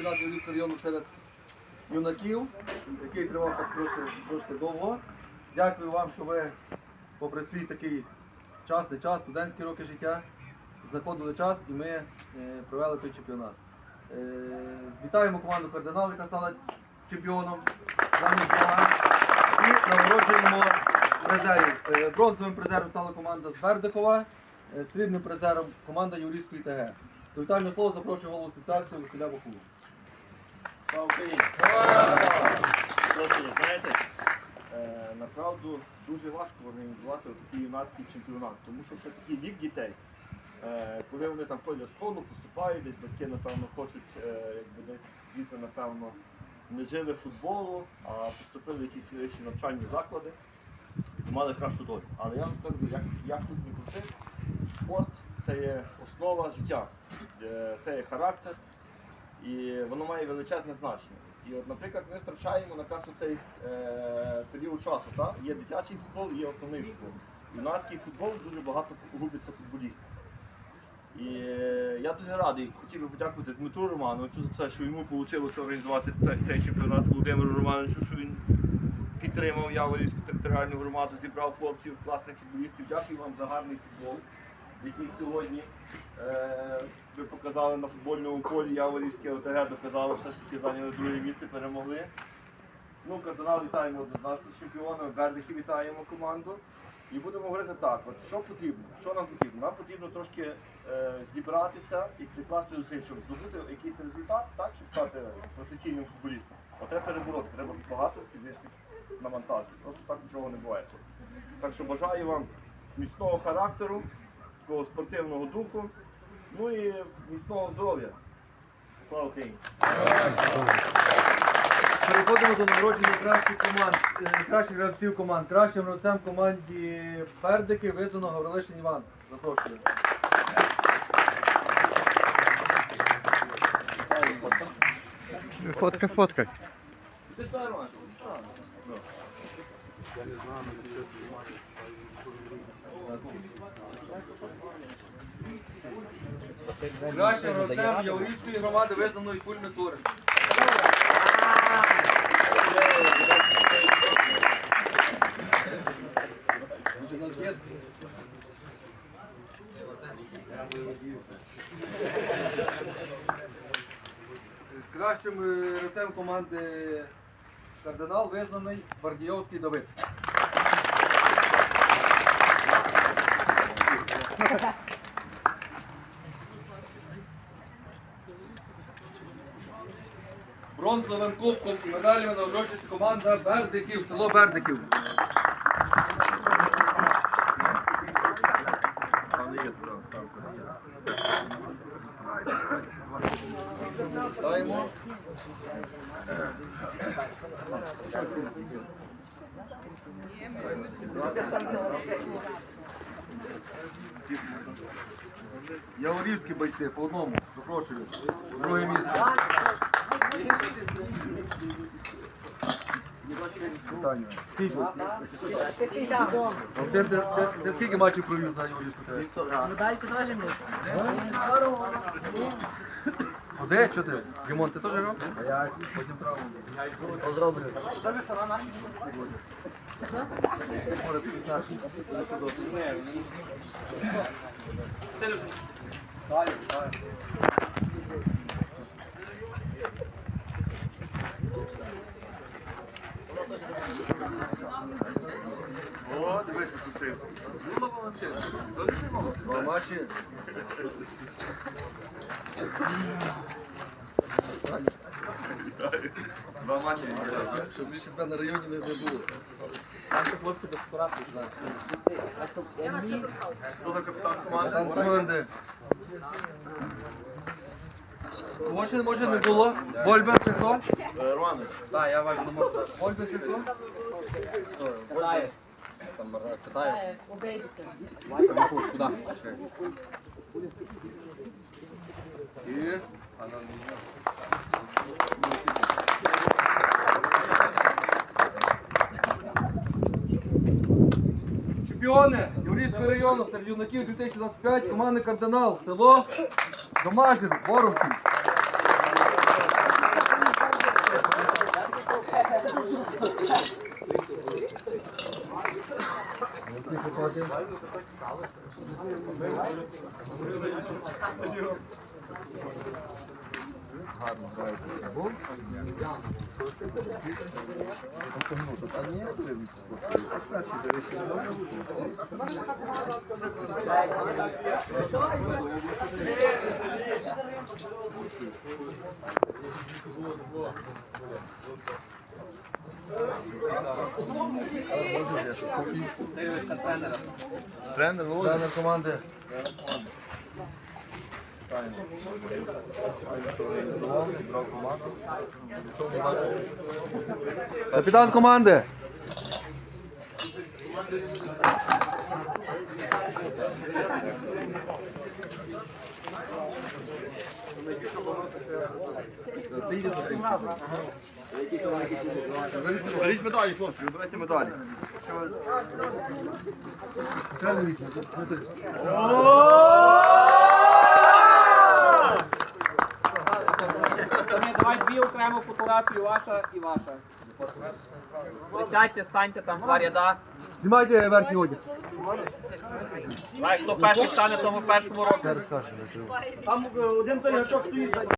чемпіонат Юрійського району серед юнаків, який тривав так трошки, трошки довго. Дякую вам, що ви, попри свій такий час, не час, студентські роки життя, знаходили час і ми е, провели той чемпіонат. Е, вітаємо команду Кардинал, яка стала чемпіоном. І нагороджуємо призерів. Е, Бронзовим призером стала команда з Бердихова, е, срібним призером команда Юрійської ТГ. До вітального слова запрошую голову асоціації Василя Бахулу. Слава Україні! Просто, знаєте, направду дуже важко організувати такий юнацький чемпіонат, тому що це такий вік дітей. Е, Коли вони там ходять в школу, поступають, десь батьки, напевно, хочуть, е, якби десь діти, напевно, не жили футболу, а поступили в якісь вищі навчальні заклади і мали кращу долю. Але я вам скажу, як, як тут не крути, спорт це є основа життя, це є характер, і воно має величезне значення. І от, наприклад, ми втрачаємо на якраз цей е, період часу. Та? Є дитячий футбол, є основний футбол. Юнацький футбол дуже багато губиться футболістів. І е, я дуже радий, хотів би подякувати Дмитру Романовичу за те, що йому вийшло організувати цей чемпіонат Володимиру Романовичу, що він підтримав Яворівську територіальну громаду, зібрав хлопців, класних футболістів. Дякую вам за гарний футбол, який сьогодні е, ви показали на футбольному полі Яворівське ОТГ доказало, все ж таки зайняли друге місце, перемогли. Ну, кардинал вітаємо однозначно з чемпіонами, Бердихи вітаємо команду. І будемо говорити так, от що потрібно, що нам потрібно? Нам потрібно трошки е, зібратися і прикласти зусиль, щоб здобути якийсь результат, так, щоб стати професійним футболістом. От треба перебороти, треба багато фізичних навантажень. Просто так нічого не буває. Так що бажаю вам міцного характеру, такого спортивного духу, ну і міцного здоров'я. Слава Україні! Переходимо до нагородження кращих команд, е, кращих гравців команд. Кращим гравцем команді Бердики визнано Гаврилишин Іван. Запрошую. Фоткай, фоткай. Ти стань, Роман, Кращим гравцем Яворівської громади визнано і Фульми Сорин. Кращим е, гравцем команди Кардинал визнаний Бардійовський Давид. Бронзовим кубком і медалями нагороджується команда Бердиків, село Бердиків. Даємо. Яворівські бойці по одному. Запрошую. Друге місце. Скільки? Ти, ти, ти, ти скільки матчів провів за Яворівську Медальку теж мені. Куди? Що ти? Дімон, ти теж грав? А я потім травму. Позроблю. Може, ти знаєш. Далі, далі. О, дивися, тут. Була не мало. Два матчі. Щоб більше тебе на районі не, було. Хто за капітан команди? Капітан команди. Може, може не було? Вольбер це хто? Е, Романович. Так, я важко не можу. Вольбер це хто? Катає. Китаю. Обейдеся. Куди? І... Чемпіони Запорізького району серед юнаків 2025 команди кардинал, село Домажин, Воронків. Thank you. Гарно граєте. Був? А ні, значить, Тренер, Тренер команди. Капітан команди. Беріть медалі, хлопці, вибирайте медалі. Ні, давай дві окремо фотографії, ваша і ваша. Присядьте, станьте там два ряда. Знімайте верхній одяг. Давай, хто перший стане, тому першому року. Там один той гачок стоїть.